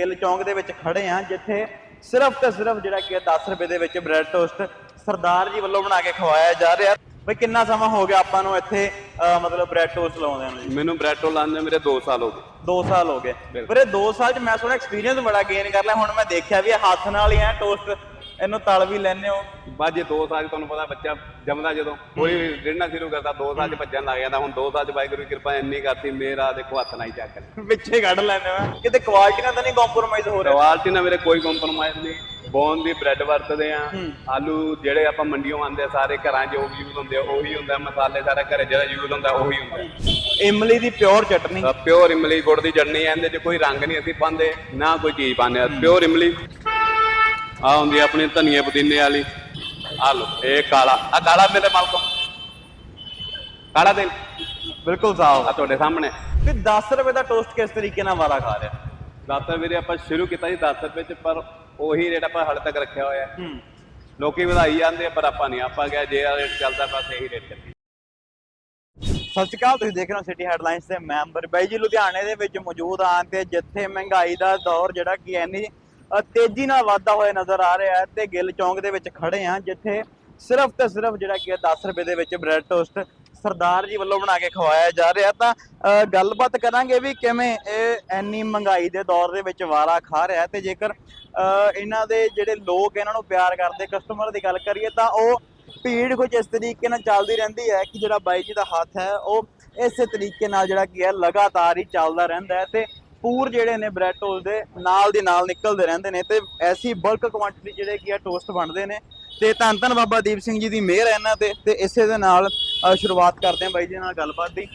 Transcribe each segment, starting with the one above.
ਗਿੱਲ ਚੌਂਕ ਦੇ ਵਿੱਚ ਖੜੇ ਆ ਜਿੱਥੇ ਸਿਰਫ ਤੇ ਸਿਰਫ ਜਿਹੜਾ ਕਿ 10 ਰੁਪਏ ਦੇ ਵਿੱਚ ਬ੍ਰੈਡ ਟੋਸਟ ਸਰਦਾਰ ਜੀ ਵੱਲੋਂ ਬਣਾ ਕੇ ਖਵਾਇਆ ਜਾ ਰਿਹਾ। ਬਈ ਕਿੰਨਾ ਸਮਾਂ ਹੋ ਗਿਆ ਆਪਾਂ ਨੂੰ ਇੱਥੇ ਮਤਲਬ ਬ੍ਰੈਡ ਟੋਸਟ ਲਾਉਂਦੇ ਨੂੰ ਜੀ? ਮੈਨੂੰ ਬ੍ਰੈਟੋ ਲਾਉਂਦੇ ਮੇਰੇ 2 ਸਾਲ ਹੋ ਗਏ। 2 ਸਾਲ ਹੋ ਗਏ। ਪਰ ਇਹ 2 ਸਾਲ ਚ ਮੈਂ ਸੁਣਿਆ ਐਕਸਪੀਰੀਅੰਸ ਬੜਾ ਗੇਨ ਕਰ ਲਿਆ। ਹੁਣ ਮੈਂ ਦੇਖਿਆ ਵੀ ਇਹ ਹੱਥ ਨਾਲ ਹੀ ਐ ਟੋਸਟ ਇਹਨੂੰ ਤਲ ਵੀ ਲੈਂਦੇ ਹੋ। ਬਾਅਦ ਜੇ 2 ਸਾਲ 'ਚ ਤੁਹਾਨੂੰ ਪਤਾ ਬੱਚਾ ਜੰਮਦਾ ਜਦੋਂ ਕੋਈ ਰਿੜਨਾ ਸ਼ੁਰੂ ਕਰਦਾ 2 ਸਾਲ 'ਚ ਭੱਜਣ ਲੱਗ ਜਾਂਦਾ ਹੁਣ 2 ਸਾਲ 'ਚ ਵਾਹਿਗੁਰੂ ਦੀ ਕਿਰਪਾ ਇੰਨੀ ਕਰਤੀ ਮੇਰਾ ਦੇਖੋ ਹੱਥ ਨਾਲ ਹੀ ਚੱਕ ਲਿਆ ਪਿੱਛੇ ਕੱਢ ਲੈਂਦੇ ਹੋ। ਕਿਤੇ ਕੁਆਲਿਟੀ ਨਾਲ ਤਾਂ ਨਹੀਂ ਕੰਪਰੋਮਾਈਜ਼ ਹੋ ਰਿਹਾ? ਕੁਆਲਿਟੀ ਨਾਲ ਮੇਰੇ ਕੋਈ ਕੰਪਰੋਮਾਈਜ਼ ਨਹੀਂ। ਬੋਨ ਦੀ ਬ੍ਰੈਡ ਵਰਤਦੇ ਆ ਆਲੂ ਜਿਹੜੇ ਆਪਾਂ ਮੰਡੀੋਂ ਆਉਂਦੇ ਆ ਸਾਰੇ ਘਰਾਂ 'ਚ ਉਹ ਯੂਜ਼ ਹੁੰਦੇ ਆ ਉਹੀ ਹੁੰਦਾ ਮਸਾਲੇ ਸਾਰਾ ਘਰੇ ਜਿਹੜਾ ਯੂਜ਼ ਹੁੰਦਾ ਉਹੀ ਹੁੰਦਾ। ਇਮਲੀ ਦੀ ਪਿਓਰ ਚਟਨੀ। ਪਿਓਰ ਇਮਲੀ ਗੁੜ ਦੀ ਚਟਨੀ ਆ, ਇਹਦੇ 'ਚ ਕੋਈ ਰੰਗ ਨਹੀਂ ਅਸੀਂ ਪਾਉਂਦੇ ਨਾ ਕੋਈ ਚੀਜ਼ ਪਾਉਂਦੇ ਪਿਓਰ ਇਮਲੀ ਆ ਹੁੰਦੀ ਆ ਆਪਣੀ ਧਨੀਏ ਪੁਦੀਨੇ ਵਾਲੀ। ਆ ਲੋ ਇਹ ਕਾਲਾ। ਆ ਕਾਲਾ ਮੇਰੇ ਮਾਲਕੋ। ਕਾਲਾ ਦਿਲ ਬਿਲਕੁਲ ਸਾਫ਼। ਆ ਤੁਹਾਡੇ ਸਾਹਮਣੇ। ਵੀ 10 ਰੁਪਏ ਦਾ ਟੋਸਟ ਕਿਸ ਤਰੀਕੇ ਨਾਲ ਵਾਰਾ ਖਾ ਰਿਹਾ? ਦਾਤਰ ਵੀਰੇ ਆਪਾਂ ਸ਼ੁਰੂ ਕੀਤਾ ਸੀ 10 ਰੁਪਏ ਚ ਪਰ ਉਹੀ ਰੇਟ ਆਪਾਂ ਹਾਲੇ ਤੱਕ ਰੱਖਿਆ ਹੋਇਆ। ਹੈ। ਲੋਕੀ ਵਧਾਈ ਜਾਂਦੇ ਪਰ ਆਪਾਂ ਨਹੀਂ। ਆਪਾਂ ਕਿਹਾ ਜੇ ਆ ਰੇਟ ਚੱਲਦਾ ਬਸ ਇਹੀ ਰੇਟ ਚੱਲੀ ਸਤਿ ਸ਼੍ਰੀ ਅਕਾਲ ਤੁਸੀਂ ਦੇਖ ਰਹੇ ਹੋ ਸਿਟੀ ਹੈਡਲਾਈਨਸ ਦੇ ਮੈਂਬਰ। ਬਾਈ ਜੀ ਲੁਧਿਆਣੇ ਦੇ ਵਿੱਚ ਮੌਜੂਦ ਆਂ ਤੇ ਜਿੱਥੇ ਮਹਿੰਗਾਈ ਦਾ ਦੌਰ ਜਿਹੜਾ ਕਿ ਐਨੀ ਤੇਜ਼ੀ ਨਾਲ ਵਾਧਾ ਹੋਇਆ ਨਜ਼ਰ ਆ ਰਿਹਾ ਹੈ ਤੇ ਗਿੱਲ ਚੌਂਕ ਦੇ ਵਿੱਚ ਖੜੇ ਆ, ਜਿੱਥੇ ਸਿਰਫ ਤੇ ਸਿਰਫ ਜਿਹੜਾ ਕਿ 10 ਰੁਪਏ ਦੇ ਵਿੱਚ ਬ੍ਰੈਡ ਟੋਸਟ ਸਰਦਾਰ ਜੀ ਵੱਲੋਂ ਬਣਾ ਕੇ ਖਵਾਇਆ ਜਾ ਰਿਹਾ ਤਾਂ ਗੱਲਬਾਤ ਕਰਾਂਗੇ ਵੀ ਕਿਵੇਂ ਇਹ ਐਨੀ ਮਹਿੰਗਾਈ ਦੇ ਦੌਰ ਦੇ ਵਿੱਚ ਵਾਰਾ ਖਾ ਰਿਹਾ ਹੈ ਤੇ ਜੇਕਰ ਇਹਨਾਂ ਦੇ ਜਿਹੜੇ ਲੋਕ ਇਹਨਾਂ ਨੂੰ ਪਿਆਰ ਕਰਦੇ, ਕਸਟਮਰ ਦੀ ਗੱਲ ਕਰੀਏ ਤਾਂ ਉਹ ਭੀੜ ਕੁਝ ਇਸ ਤਰੀਕੇ ਨਾਲ ਚੱਲਦੀ ਰਹਿੰਦੀ ਹੈ ਕਿ ਜਿਹੜਾ ਬਾਈ ਜੀ ਦਾ ਹੱਥ ਹੈ, ਉਹ ਇਸੇ ਤਰੀਕੇ ਨਾਲ ਜਿਹੜਾ ਕੀ ਹੈ ਲਗਾਤਾਰ ਹੀ ਚੱਲਦਾ ਰਹਿੰਦਾ ਹੈ ਤੇ ਪੂਰ ਜਿਹੜੇ ਨੇ ਬ੍ਰੈਡ ਟੋਸਟ ਦੇ ਨਾਲ ਦੀ ਨਾਲ ਨਿਕਲਦੇ ਰਹਿੰਦੇ ਨੇ ਤੇ ਐਸੀ ਬਲਕ ਕੁਆਂਟੀਟੀ ਜਿਹੜੇ ਕੀ ਹੈ ਟੋਸਟ ਬਣਦੇ ਨੇ। ਤੇ ਧੰਨ ਧੰਨ ਬਾਬਾ ਦੀਪ ਸਿੰਘ ਜੀ ਦੀ ਮਿਹਰ ਹੈ ਇਹਨਾਂ ਤੇ ਤੇ ਇਸੇ ਦੇ ਨਾਲ ਸ਼ੁਰੂਆਤ ਕਰਦੇ ਹਾਂ ਬਾਈ ਜੀ ਨਾਲ ਗੱਲਬਾਤ ਦੀ।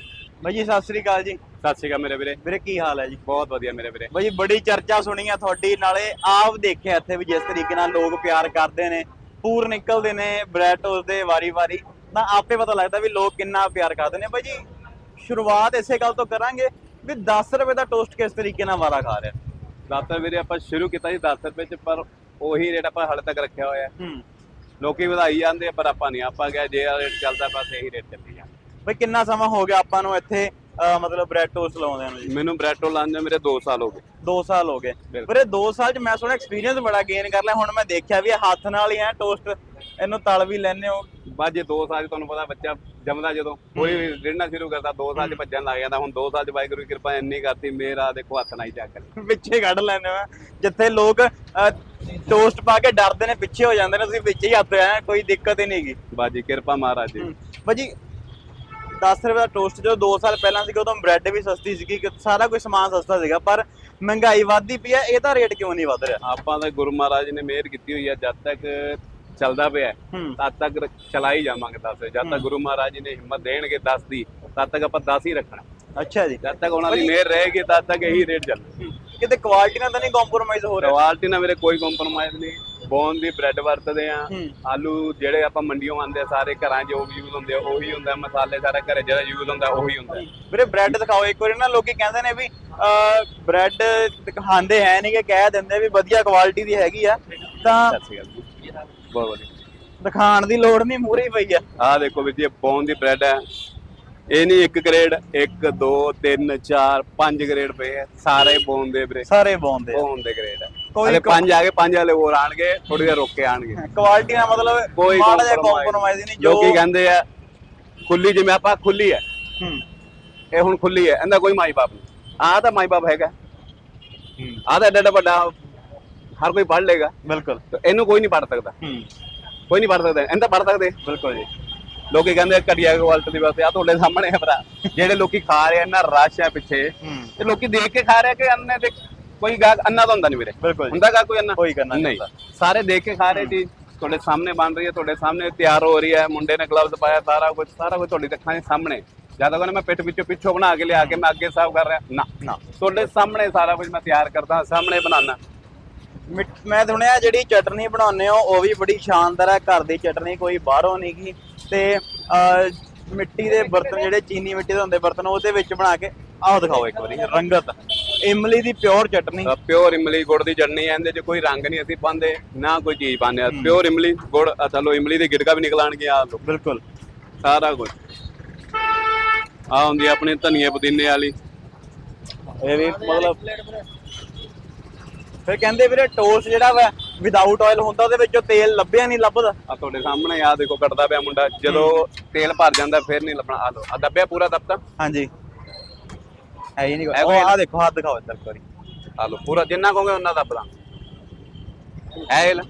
ਬਾਈ ਜੀ ਸਤਿ ਸ੍ਰੀ ਅਕਾਲ ਜੀ। ਸਤਿ ਸ਼੍ਰੀ ਅਕਾਲ ਮੇਰੇ ਵੀਰੇ। ਵੀਰੇ ਕੀ ਹਾਲ ਹੈ ਜੀ? ਬਹੁਤ ਵਧੀਆ ਮੇਰੇ ਵੀਰੇ। ਬਾਈ ਜੀ ਬੜੀ ਚਰਚਾ ਸੁਣੀ ਆ ਤੁਹਾਡੀ ਨਾਲੇ ਆਪ ਦੇਖਿਆ ਇੱਥੇ ਵੀ ਜਿਸ ਤਰੀਕੇ ਨਾਲ ਲੋਕ ਪਿਆਰ ਕਰਦੇ ਨੇ ਪੂਰ ਨਿਕਲਦੇ ਨੇ ਬ੍ਰੈਡ ਟੋਸਟ ਦੇ ਵਾਰੀ-ਵਾਰੀ। ਤਾਂ ਆਪੇ ਪਤਾ ਲੱਗਦਾ ਵੀ ਲੋਕ ਕਿੰਨਾ ਪਿਆਰ ਕਰਦੇ ਨੇ। ਬਾਈ ਜੀ ਸ਼ੁਰੂਆਤ ਇਸੇ ਗੱਲ ਤੋਂ ਕਰਾਂਗੇ। ਵੀ 10 ਰੁਪਏ ਦਾ ਟੋਸਟ ਕਿਸ ਤਰੀਕੇ ਨਾਲ ਵਾਰਾ ਖਾ ਰਿਹਾ? ਦਾਤਰ ਵੀਰੇ ਆਪਾਂ ਸ਼ੁਰੂ ਕੀਤਾ ਸੀ 10 ਰੁਪਏ ਚ ਪਰ ਉਹੀ ਰੇਟ ਆਪਾਂ ਹਾਲੇ ਤੱਕ ਰੱਖਿਆ ਹੋਇਆ। ਹੈ। ਹੂੰ ਲੋਕੀ ਵਧਾਈ ਜਾਂਦੇ ਆ ਪਰ ਆਪਾਂ ਨਹੀਂ ਆਪਾਂ ਕਿਹਾ ਜੇ ਆ ਰੇਟ ਚੱਲਦਾ ਬਸ ਇਹੀ ਰੇਟ ਚੱਲੀ ਜਾਂਦਾ। ਬਈ ਕਿੰਨਾ ਸਮਾਂ ਹੋ ਗਿਆ ਆਪਾਂ ਨੂੰ ਇੱਥੇ ਅਹ, ਮਤਲਬ ਬ੍ਰੈਡ ਟੋਸਟ ਲਾਉਂਦੇ ਨੂੰ ਜੀ? ਮੈਨੂੰ ਬ੍ਰੈਟੋ ਲਾਉਂਦੇ ਮੇਰੇ 2 ਸਾਲ ਹੋ ਗਏ। 2 ਸਾਲ ਹੋ ਗਏ। ਬਿਲਕੁਲ। ਪਰ ਇਹ 2 ਸਾਲ ਚ ਮੈਂ ਸੁਣਿਆ ਐਕਸਪੀਰੀਅੰਸ ਬੜਾ ਗੇਨ ਕਰ ਲਿਆ ਹੁਣ ਮੈਂ ਦੇਖਿਆ ਵੀ ਇਹ ਹੱਥ ਨਾਲ ਹੀ ਐ ਟੋਸਟ ਇਹਨੂੰ ਤਲ ਵੀ ਲੈਂਦੇ ਹੋ। ਜੇ 2 ਸਾਲ 'ਚ ਤੁਹਾਨੂੰ ਪਤਾ ਬੱਚਾ ਜੰਮਦਾ ਜਦੋਂ। ਕੋਈ ਰਿੜਨਾ ਸ਼ੁਰੂ ਕਰਦਾ 2 ਸਾਲ 'ਚ ਭੱਜਣ ਲੱਗ ਜਾਂਦਾ। ਹੁਣ 2 ਸਾਲ 'ਚ ਵਾਹਿਗੁਰੂ ਦੀ ਕਿਰਪਾ ਇੰਨੀ ਕਰਤੀ ਮੇਰਾ ਦੇਖੋ ਹੱਥ ਨਾਲ ਹੀ ਚੱਕ ਲਿਆ। ਪਿੱਛੇ ਕੱਢ ਲੈਂਦੇ ਹੋ ਜਿੱਥੇ ਲੋਕ ਟੋਸਟ ਪਾ ਕੇ ਡਰਦੇ ਨੇ ਪਿੱਛੇ ਹੋ ਜਾਂਦੇ ਨੇ ਤੁਸੀਂ ਵਿੱਚ ਹੀ ਹੱਥ ਐ ਕੋਈ ਦਿੱਕਤ ਹੀ ਨਹੀਂਗੀ ਬਾਜੀ ਕਿਰਪਾ ਮਹਾਰਾਜ ਜੀ। ਭਾਜੀ 10 ਰੁਪਏ ਦਾ ਟੋਸਟ ਜਦੋਂ 2 ਸਾਲ ਪਹਿਲਾਂ ਸੀਗਾ ਉਦੋਂ ਬ੍ਰੈਡ ਵੀ ਸਸਤੀ ਸੀਗੀ ਕਿ ਸਾਰਾ ਕੁਝ ਸਮਾਨ ਸਸਤਾ ਸੀਗਾ ਪਰ ਮਹਿੰਗਾਈ ਵੱਧਦੀ ਪਈ ਹੈ ਇਹਦਾ ਰੇਟ ਕਿਉਂ ਨਹੀਂ ਵੱਧ ਰਿਹਾ? ਆਪਾਂ ਤਾਂ ਗੁਰੂ ਮਹਾਰਾਜ ਨੇ ਮਿਹਰ ਕੀਤੀ ਹੋਈ ਹੈ ਜਦ ਤੱਕ ਚੱਲਦਾ ਪਿਆ ਤਦ ਤੱਕ ਚਲਾਈ ਜਾਵਾਂਗੇ 10 ਜਦ ਤੱਕ ਗੁਰੂ ਮਹਾਰਾਜ ਜੀ ਨੇ ਹਿੰਮਤ ਦੇਣਗੇ 10 ਦੀ ਤਦ ਤੱਕ ਆਪਾਂ 10 ਹੀ ਰੱਖਣਾ। ਅੱਛਾ ਜੀ। ਜਦ ਤੱਕ ਉਹਨਾਂ ਦੀ ਮਿਹਰ ਰਹੇਗੀ ਤਦ ਤੱਕ ਇਹੀ ਰੇਟ ਚੱਲੂ। ਕਿਤੇ ਕੁਆਲਿਟੀ ਨਾਲ ਤਾਂ ਨਹੀਂ ਕੰਪਰੋਮਾਈਜ਼ ਹੋ ਰਿਹਾ। ਕੁਆਲਿਟੀ ਨਾਲ ਮੇਰੇ ਕੋਈ ਕੰਪਰੋਮਾਈਜ਼ ਨਹੀਂ। ਬੋਨ ਦੀ ਬ੍ਰੈਡ ਵਰਤਦੇ ਆ। ਆਲੂ ਜਿਹੜੇ ਆਪਾਂ ਮੰਡੀੋਂ ਆਉਂਦੇ ਆ ਸਾਰੇ ਘਰਾਂ 'ਚ ਉਹ ਯੂਜ਼ ਹੁੰਦੇ ਆ ਉਹੀ ਹੁੰਦਾ ਮਸਾਲੇ ਸਾਰਾ ਘਰੇ ਜਿਹੜਾ ਯੂਜ਼ ਹੁੰਦਾ ਉਹੀ ਹੁੰਦਾ ਵੀਰੇ ਬ੍ਰੈਡ ਦਿਖਾਓ ਇੱਕ ਵਾਰੀ ਨਾ ਲੋਕੀ ਕਹਿੰਦੇ ਨੇ ਵੀ ਬ੍ਰੈਡ ਦਿਖਾਉਂਦੇ ਹੈ ਨਹੀਂ ਕਿ ਕਹਿ ਦਿੰਦੇ ਵੀ ਵਧੀਆ ਕੁਆਲਿਟੀ ਦੀ ਹੈਗੀ ਆ। ਤਾਂ ਜੀ। ਬਹੁਤ ਵਧੀਆ। ਦਿਖਾਉਣ ਦੀ ਲੋੜ ਨਹੀਂ ਮੂਰੇ ਪਈ ਆ। ਆਹ ਦੇਖੋ ਵੀਰ ਜੀ ਬੋਨ ਦੀ ਬ੍ਰੈਡ ਹੈ ਇਹ ਨਹੀਂ ਇੱਕ ਗ੍ਰੇਡ 1 2 3 4 5 ਗ੍ਰੇਡ ਪਏ ਆ। ਸਾਰੇ ਬੋਨ ਦੇ ਵੀਰੇ। ਸਾਰੇ ਬੌਂਦੇ ਬੋਨ ਦੇ ਗ੍ਰੇਡ ਹੈ ਕੋਈ ਪੰਜ ਆ ਗਏ ਪੰਜ ਵਾਲੇ ਹੋਰ ਆਣਗੇ ਥੋੜੀ ਦੇਰ ਰੁਕ ਕੇ ਆਣਗੇ ਕੁਆਲਿਟੀ ਨਾਲ ਮਤਲਬ ਕੋਈ ਮਾੜਾ ਜਿਹਾ compromise ਕੰਪਰੋਮਾਈਜ਼ ਨਹੀਂ ਜੋ ਲੋਕੀ ਕਹਿੰਦੇ ਆ ਖੁੱਲੀ ਜਿਵੇਂ ਆਪਾਂ ਖੁੱਲੀ ਹੈ ਹੂੰ। ਇਹ ਹੁਣ ਖੁੱਲੀ ਹੈ ਇਹਦਾ ਕੋਈ ਮਾਈ ਬਾਪ ਨਹੀਂ। ਆਹ ਤਾਂ ਮਾਈ ਬਾਪ ਹੈਗਾ। ਆਹ ਤਾਂ ਏਡਾ ਵੱਡਾ ਹਰ ਕੋਈ ਪੜ ਲੇਗਾ ਬਿਲਕੁਲ। ਤੇ ਇਹਨੂੰ ਕੋਈ ਨਹੀਂ ਪੜ ਸਕਦਾ। ਹੂੰ। ਕੋਈ ਨਹੀਂ ਪੜ ਸਕਦਾ। ਇਹਨਾਂ ਤਾਂ ਪੜ ਸਕਦੇ। ਬਿਲਕੁਲ ਜੀ। ਲੋਕੀ ਕਹਿੰਦੇ ਘਟੀਆ ਕੁਆਲਿਟੀ ਦੀ ਬਸ ਆ ਤੁਹਾਡੇ ਸਾਹਮਣੇ ਹੈ ਭਰਾ। ਜਿਹੜੇ ਲੋਕੀ ਖਾ ਰਹੇ ਇੰਨਾ ਰਸ਼ ਹੈ ਪਿੱਛੇ। ਤੇ ਲੋਕੀ ਦੇਖ ਕੇ ਖਾ ਰਹੇ ਕਿ ਅੰਨੇ ਤੇ ਕੋਈ ਗਾ ਅੰਨਾ ਤਾਂ ਹੁੰਦਾ ਨਹੀਂ ਵੀਰੇ। ਜੀ। ਹੁੰਦਾ ਗਾ ਕੋਈ ਅੰਨਾ? ਕੋਈ ਕਰਨਾ ਨਹੀਂ ਸਾਰੇ ਦੇਖ ਕੇ ਖਾ ਰਹੇ ਚੀਜ਼ ਤੁਹਾਡੇ ਸਾਹਮਣੇ ਬਣ ਰਹੀ ਹੈ ਤੁਹਾਡੇ ਸਾਹਮਣੇ ਤਿਆਰ ਹੋ ਰਹੀ ਹੈ। ਮੁੰਡੇ ਨੇ ਗਲਵਜ਼ ਪਾਇਆ ਸਾਰਾ ਕੁਝ ਸਾਰਾ ਕੁਝ ਤੁਹਾਡੀ ਅੱਖਾਂ ਦੇ ਸਾਹਮਣੇ। ਜ਼ਿਆਦਾ ਕਹਿੰਦਾ ਮੈਂ ਪਿੱਠ ਵਿੱਚੋਂ ਪਿੱਛੋਂ ਬਣਾ ਕੇ ਲਿਆ ਕੇ ਮੈਂ ਅੱਗੇ ਸਾਫ਼ ਕਰ ਰਿਹਾ। ਨਾ। ਨਾ। ਤੁਹਾਡੇ ਸਾਹਮਣੇ ਸਾਰਾ ਕੁਝ ਮੈਂ ਤਿਆਰ ਕਰਦਾ ਸਾਹਮਣੇ ਬਣਾਉਣਾ। ਮੈਂ ਸੁਣਿਆ ਜਿਹੜੀ ਚਟਨੀ ਬਣਾਉਂਦੇ ਹੋ ਉਹ ਵੀ ਬੜੀ ਸ਼ਾਨਦਾਰ ਹੈ ਘਰ ਦੀ ਚਟਨੀ ਕੋਈ ਬਾਹਰੋਂ ਨਹੀਂ ਗੀ। ਤੇ ਮਿੱਟੀ ਦੇ ਬਰਤਨ ਜਿਹੜੇ ਚੀਨੀ ਮਿੱਟੀ ਦੇ ਹੁੰਦੇ ਬਰਤਨ ਉਹਦੇ ਵਿੱਚ ਬਣਾ ਕੇ ਆਹ ਦਿਖਾਓ ਇੱਕ ਵਾਰੀ ਰੰਗਤ। ਇਮਲੀ ਦੀ ਪਿਓਰ ਚਟਨੀ। ਪਿਓਰ ਇਮਲੀ ਗੁੜ ਦੀ ਚਟਨੀ ਹੈ ਇਹਦੇ 'ਚ ਕੋਈ ਰੰਗ ਨਹੀਂ ਅਸੀਂ ਪਾਉਂਦੇ ਨਾ ਕੋਈ ਚੀਜ਼ ਪਾਉਂਦੇ ਆ ਪਿਓਰ ਇਮਲੀ ਗੁੜ ਆਹ ਚਲੋ ਇਮਲੀ ਦੀ ਗਿੜਕਾ ਵੀ ਨਿਕਲਾਣਗੇ ਆ ਲੋ ਬਿਲਕੁਲ। ਸਾਰਾ ਕੁਝ। ਆ ਹੁੰਦੀ ਆ ਆਪਣੀ ਧਨੀਏ ਪੁਦੀਨੇ ਵਾਲੀ। ਇਹ ਵੀ ਮਤਲਬ ਫਿਰ ਕਹਿੰਦੇ ਵੀਰੇ ਟੋਸਟ ਜਿਹੜਾ ਵਾ ਵਿਦਆਊਟ ਆਇਲ ਹੁੰਦਾ ਉਹਦੇ ਵਿੱਚੋਂ ਤੇਲ ਲੱਭਿਆ ਨਹੀਂ ਲੱਭਦਾ। ਆ ਤੁਹਾਡੇ ਸਾਹਮਣੇ ਆ ਦੇਖੋ ਕੱਟਦਾ ਪਿਆ ਮੁੰਡਾ। ਜਦੋਂ ਤੇਲ ਭਰ ਜਾਂਦਾ ਫਿਰ ਨਹੀਂ ਲੱਭਣਾ। ਆ ਲੋ ਆ ਦੱਬਿਆ ਪੂਰਾ ਦੱਬਤਾ ਹਾਂਜੀ। ਹੈ ਹੀ ਨਹੀਂ ਕੋਈ ਆ ਦੇਖੋ ਹੱਥ ਦਿਖਾਓ ਇੱਧਰ ਇੱਕ ਵਾਰੀ। ਆ ਲੋ ਪੂਰਾ ਜਿੰਨਾ ਕਹੋਗੇ ਉਹਨਾਂ ਦੱਬਦਾ ਇਹ ਲੈ।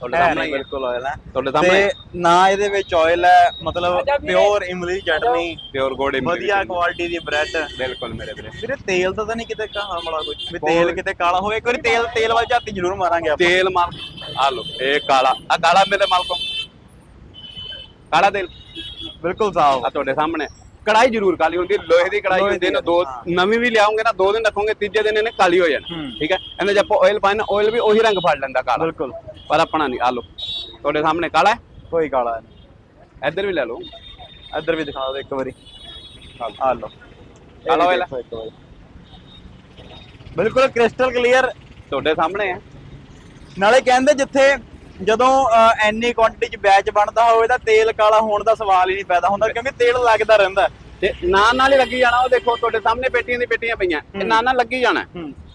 ਤੁਹਾਡੇ ਸਾਹਮਣੇ ਨਹੀਂ। ਹੀ ਹੈ। ਬਿਲਕੁਲ ਆਇਲ ਹੈ ਤੁਹਾਡੇ ਸਾਹਮਣੇ। ਤੇ ਨਾ ਇਹਦੇ ਵਿੱਚ ਆਇਲ ਹੈ ਮਤਲਬ ਪਿਓਰ ਇਮਲੀ ਚਟਨੀ ਪਿਓਰ ਗੋਡ ਵਧੀਆ ਕੁਆਲਿਟੀ ਦੀ ਬ੍ਰੈਡ ਬਿਲਕੁਲ ਮੇਰੇ ਵੀਰੇ। ਵੀਰੇ ਤੇਲ ਤਾਂ ਤਾਂ ਨਹੀਂ ਕਿਤੇ ਕਹਾ ਮਲਾ ਕੋਈ। ਵੀ ਤੇਲ ਕਿਤੇ ਕਾਲਾ ਹੋਵੇ ਇੱਕ ਵਾਰੀ ਤੇਲ ਤੇਲ ਵਾਲੀ ਝਾਤੀ ਜ਼ਰੂਰ ਮਾਰਾਂਗੇ ਆਪਾਂ। ਤੇਲ ਮਾਲ ਆ ਲੋ ਇਹ ਕਾਲਾ। ਆ ਕਾਲਾ ਮੇਰੇ ਮਾਲਕੋ। ਕਾਲਾ ਤੇਲ। ਬਿਲਕੁਲ ਸਾਫ਼। ਆ ਤੁਹਾਡੇ ਸਾਹਮਣੇ। ਕੜਾਈ ਜ਼ਰੂਰ ਕਾਲੀ ਹੁੰਦੀ ਹੈ, ਲੋਹੇ ਦੀ ਕੜਾਈ ਹੁੰਦੀ ਹੈ ਨਾ ਦੀ, ਹਾਂ। ਨਵੀਂ ਵੀ ਲਿਆਉਂਗੇ ਨਾ ਦੋ ਦਿਨ ਰੱਖੋਗੇ ਤੀਜੇ ਦਿਨ ਇਹਨੇ ਕਾਲੀ ਹੋ ਜਾਣਾ। ਹੂੰ। ਠੀਕ ਹੈ? ਇਹਨੇ ਜੇ ਆਪਾਂ ਆਇਲ ਪਾਏ ਨਾ ਆਇਲ ਵੀ ਉਹੀ ਰੰਗ ਫੜ ਲੈਂਦਾ ਕਾਲਾ। ਬਿਲਕੁਲ। ਪਰ ਆਪਣਾ ਨਹੀਂ ਆ ਲੋ ਤੁਹਾਡੇ ਸਾਹਮਣੇ ਕਾਲਾ ਹੈ? ਕੋਈ ਕਾਲਾ ਨਹੀਂ। ਇੱਧਰ ਵੀ ਲੈ ਲਓ। ਇੱਧਰ ਵੀ ਦਿਖਾ ਦਿਓ ਇੱਕ ਵਾਰੀ। ਆ ਇਹ ਕਾਲਾ ਹੈ। ਬਿਲਕੁਲ ਕ੍ਰਿਸਟਲ ਕਲੀਅਰ। ਤੁਹਾਡੇ ਸਾਹਮਣੇ ਹੈ। ਨਾਲੇ ਕਹਿੰਦੇ ਜਿੱਥੇ ਜਦੋਂ ਇੰਨੀ ਕੁਆਂਟੀਟੀ ਚ ਬੈਚ ਬਣਦਾ ਹੋਵੇ ਤਾਂ ਤੇਲ ਕਾਲਾ ਹੋਣ ਦਾ ਸਵਾਲ ਹੀ ਨਹੀਂ ਪੈਦਾ ਹੁੰਦਾ ਕਿਉਂਕਿ ਤੇਲ ਲੱਗਦਾ ਰਹਿੰਦਾ। ਤੇ ਨਾਲ ਨਾਲ ਹੀ ਲੱਗੀ ਜਾਣਾ ਉਹ ਦੇਖੋ ਤੁਹਾਡੇ ਸਾਹਮਣੇ ਪੇਟੀਆਂ ਦੀ ਪੇਟੀਆਂ ਪਈਆਂ ਇਹ ਨਾਲ ਨਾਲ ਲੱਗੀ ਜਾਣਾ।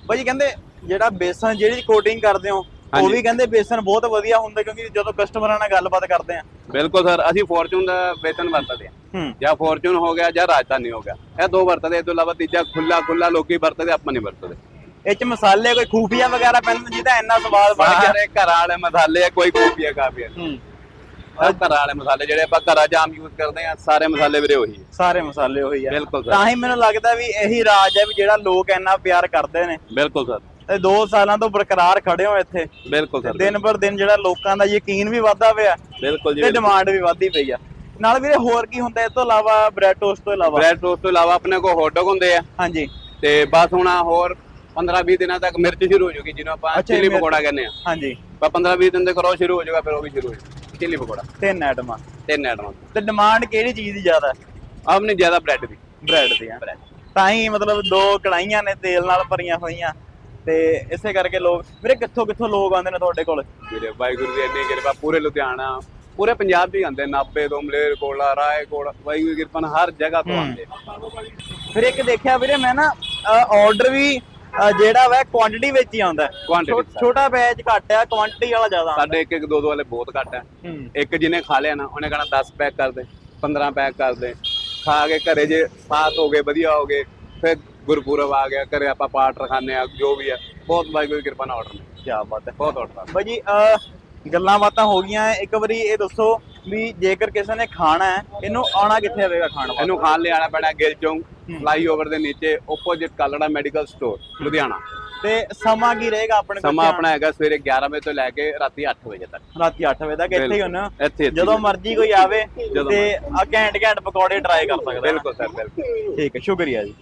ਬਾਈ ਕਹਿੰਦੇ ਜਿਹੜਾ ਬੇਸਨ ਜਿਹੜੀ ਕੋਟਿੰਗ ਕਰਦੇ ਹੋ ਉਹ। ਵੀ ਕਹਿੰਦੇ ਬੇਸਨ ਬਹੁਤ ਵਧੀਆ ਹੁੰਦਾ ਕਿਉਂਕਿ ਜਦੋਂ ਕਸਟਮਰਾਂ ਨਾਲ ਗੱਲਬਾਤ ਕਰਦੇ ਆ। ਬਿਲਕੁਲ ਸਰ ਅਸੀਂ ਫੋਰਚੂਨ ਦਾ ਵੇਤਨ ਵਰਤਦੇ ਹੂੰ। ਜਾਂ ਫੋਰਚੂਨ ਹੋ ਗਿਆ ਜਾਂ ਰਾਜਧਾਨੀ ਹੋ ਗਿਆ। ਇਹ ਦੋ ਵਰਤਦੇ ਇਹ ਤੋਂ ਇਲਾਵਾ ਤੀਜਾ ਖੁੱਲਾ ਖੁੱਲਾ ਲੋਕੀ ਵਰਤਦੇ ਆਪਾਂ ਨਹੀਂ ਵਰਤਦੇ। ਇਹ ਚ ਮਸਾਲੇ ਕੋਈ ਖੂਫੀਆ ਵਗੈਰਾ ਪੈਂਦੇ ਜਿਹਦਾ ਇੰਨਾ ਸਵਾਦ ਬਣ ਗਿਆ। ਸਾਰੇ ਘਰਾਂ ਵਾਲੇ ਮਸਾਲੇ ਆ, ਕੋਈ ਕੋਪੀਆ ਕਾਪੀਆ ਹੂੰ। ਉਹ ਘਰਾਂ ਵਾਲੇ ਮਸਾਲੇ ਜਿਹੜੇ ਆਪਾਂ ਘਰਾਂ 'ਚ ਆਮ ਯੂਜ਼ ਕਰਦੇ ਆ ਸਾਰੇ ਮਸਾਲੇ ਵੀਰੇ ਉਹੀ ਆ। ਸਾਰੇ ਮਸਾਲੇ ਉਹੀ ਆ। ਬਿਲਕੁਲ ਸਰ। ਤਾਂ ਹੀ ਮੈਨੂੰ ਲੱਗਦਾ ਵੀ ਇਹੀ ਰਾਜ ਹੈ ਵੀ ਜਿਹੜਾ ਲੋਕ ਇੰਨਾ ਪਿਆਰ ਕਰਦੇ ਨੇ। ਬਿਲਕੁਲ ਸਰ। ਤੇ 2 ਸਾਲਾਂ ਤੋਂ ਬਰਕਰਾਰ ਖੜੇ ਹੋ ਇੱਥੇ। ਬਿਲਕੁਲ ਸਰ ਦਿਨ ਪਰ ਦਿਨ ਜਿਹੜਾ ਲੋਕਾਂ ਦਾ ਯਕੀਨ ਵੀ ਵਧਦਾ ਪਿਆ ਬਿਲਕੁਲ ਜੀ ਤੇ ਡਿਮਾਂਡ ਵੀ ਵਧਦੀ ਪਈ ਆ। ਨਾਲ ਵੀਰੇ ਹੋਰ ਕੀ ਹੁੰਦਾ ਇਸ ਤੋਂ ਇਲਾਵਾ ਬ੍ਰੈਡ ਟੋਸਟ ਤੋਂ ਇਲਾਵਾ? ਬ੍ਰੈਡ ਟੋਸਟ ਤੋਂ ਇਲਾਵਾ ਆਪਣੇ ਕੋਲ ਹੌਟ ਡੌਗ ਹੁੰਦੇ ਆ। ਹਾਂਜੀ। ਤੇ ਬਸ ਹੁਣ ਹੋਰ 15-20 ਦਿਨਾਂ ਤੱਕ ਮਿਰਚ ਸ਼ੁਰੂ ਹੋ ਜੂਗੀ ਜਿਹਨੂੰ ਆਪਾਂ ਅੱਛਾ, ਚਿੱਲੀ ਮਿਰਚ। ਪਕੌੜਾ ਕਹਿੰਦੇ ਆ। ਹਾਂਜੀ। ਪਰ 15-20 ਦਿਨ ਦੇ ਕਰੋ ਸ਼ੁਰੂ ਹੋ ਜਾਊਗਾ ਫਿਰ ਉਹ ਵੀ ਸ਼ੁਰੂ ਹੋ ਜਾਊਗਾ ਚਿੱਲੀ ਪਕੌੜਾ। ਤਿੰਨ ਆਈਟਮਾਂ ਤਿੰਨ ਐਟਮਾਂ ਤੇ ਡਿਮਾਂਡ ਕਿਹੜੀ ਚੀਜ਼ ਦੀ ਜ਼ਿਆਦਾ? ਹੈ ਆਪਣੀ ਜ਼ਿਆਦਾ ਬ੍ਰੈਡ ਦੀ। ਬ੍ਰੈਡ ਦੀਆਂ ਤਾਂ ਹੀ ਮਤਲਬ ਦੋ ਕੜਾਈਆਂ ਨੇ ਤੇਲ ਨਾਲ ਭਰੀਆਂ ਹੋਈਆਂ। ਤੇ ਇਸੇ ਕਰਕੇ ਲੋਕ ਵੀਰੇ ਕਿੱਥੋਂ ਕਿੱਥੋਂ ਲੋਕ ਆਉਂਦੇ ਨੇ ਤੁਹਾਡੇ ਕੋਲ? ਮੇਰੇ ਵਾਹਿਗੁਰੂ ਦੀ ਇੰਨੀ ਕਿਰਪਾ ਪੂਰੇ ਲੁਧਿਆਣਾ ਪੂਰੇ ਪੰਜਾਬ ਦੀ ਆਉਂਦੇ ਨਾਪੇ ਤੋਂ ਮਲੇਰਕੋਟਲਾ ਰਾਏਕੋਟ ਵਾਹਿਗੁਰੂ ਦੀ ਕਿਰਪਾ ਨਾਲ ਹਰ ਜਗ੍ਹਾ ਤੋਂ ਆਉਂਦੇ ਫਿਰ ਇੱਕ ਦੇਖਿਆ ਵੀਰੇ ਮੈਂ ਨਾ ਆਰਡਰ ਵੀ ਜਿਹੜਾ ਵਾ ਕੁਆਂਟੀਟੀ ਵਿੱਚ ਹੀ ਆਉਂਦਾ। Quantity। ਛੋਟਾ ਬੈਚ ਘੱਟ ਆ ਕੁਆਂਟੀਟੀ ਵਾਲਾ ਜ਼ਿਆਦਾ ਆਉਂਦਾ। ਸਾਡੇ ਇੱਕ ਇੱਕ ਦੋ ਦੋ ਵਾਲੇ ਬਹੁਤ ਘੱਟ ਹੈ ਹੂੰ। ਇੱਕ ਜਿਹਨੇ ਖਾ ਲਿਆ ਨਾ ਉਹਨੇ ਕਹਣਾ 10 ਪੈਕ ਕਰ ਦੇ 15 ਪੈਕ ਕਰ ਦੇ। ਖਾ ਕੇ ਘਰੇ ਜੇ ਸਾਥ ਹੋ ਗਏ ਵਧੀਆ ਹੋ ਗਏ ਫਿਰ ਗੁਰਪੁਰਬ ਆ ਗਿਆ ਘਰੇ ਆਪਾਂ ਪਾਠ ਰਖਾਨੇ ਆ ਜੋ ਵੀ ਹੈ ਬਹੁਤ ਵਾਹਿਗੁਰੂ ਦੀ ਕਿਰਪਾ ਨਾਲ ਆਰਡਰ ਕੀ ਬਾਤ ਹੈ। ਬਹੁਤ ਆਰਡਰ ਬਾਈ ਜੀ ਅਹ, ਗੱਲਾਂ ਬਾਤਾਂ ਹੋ ਗਈਆਂ ਇੱਕ ਵਾਰੀ ਇਹ ਦੱਸੋ ਵੀ ਜੇਕਰ ਕਿਸੇ ਨੇ ਖਾਣਾ ਹੈ ਇਹਨੂੰ ਆਉਣਾ ਕਿੱਥੇ ਹੋਵੇਗਾ ਖਾਣ ਵਾਸਤੇ? ਇਹਨੂੰ ਖਾਣ ਲਈ ਆਣਾ ਪੈਣਾ ਗਿਲ ਚੌਂਕ ਫਲਾਈਓਵਰ ਦੇ ਨੀਚੇ opposite Kalra medical store Ludhiana. ਤੇ ਸਮਾਂ ਕੀ ਰਹੇਗਾ ਆਪਣੇ ਕੋਲ? ਸਮਾਂ ਆਪਣਾ ਹੈਗਾ ਸਵੇਰੇ 11 ਵਜੇ ਤੋਂ ਲੈ ਕੇ ਰਾਤੀ 8 ਵਜੇ ਤੱਕ। ਰਾਤੀ 8 ਵਜੇ ਤੱਕ ਇੱਥੇ ਹੀ ਹੁੰਦੇ ਹੋ ਇੱਥੇ ਇੱਥੇ। ਜਦੋਂ ਮਰਜ਼ੀ ਕੋਈ ਆਵੇ ਤੇ ਆ ਘੈਂਟ ਘੈਂਟ ਪਕੌੜੇ ਟਰਾਈ ਕਰ ਸਕਦਾ। ਬਿਲਕੁਲ ਸਰ ਬਿਲਕੁਲ। ਠੀਕ ਹੈ ਸ਼ੁਕਰੀਆ ਜੀ।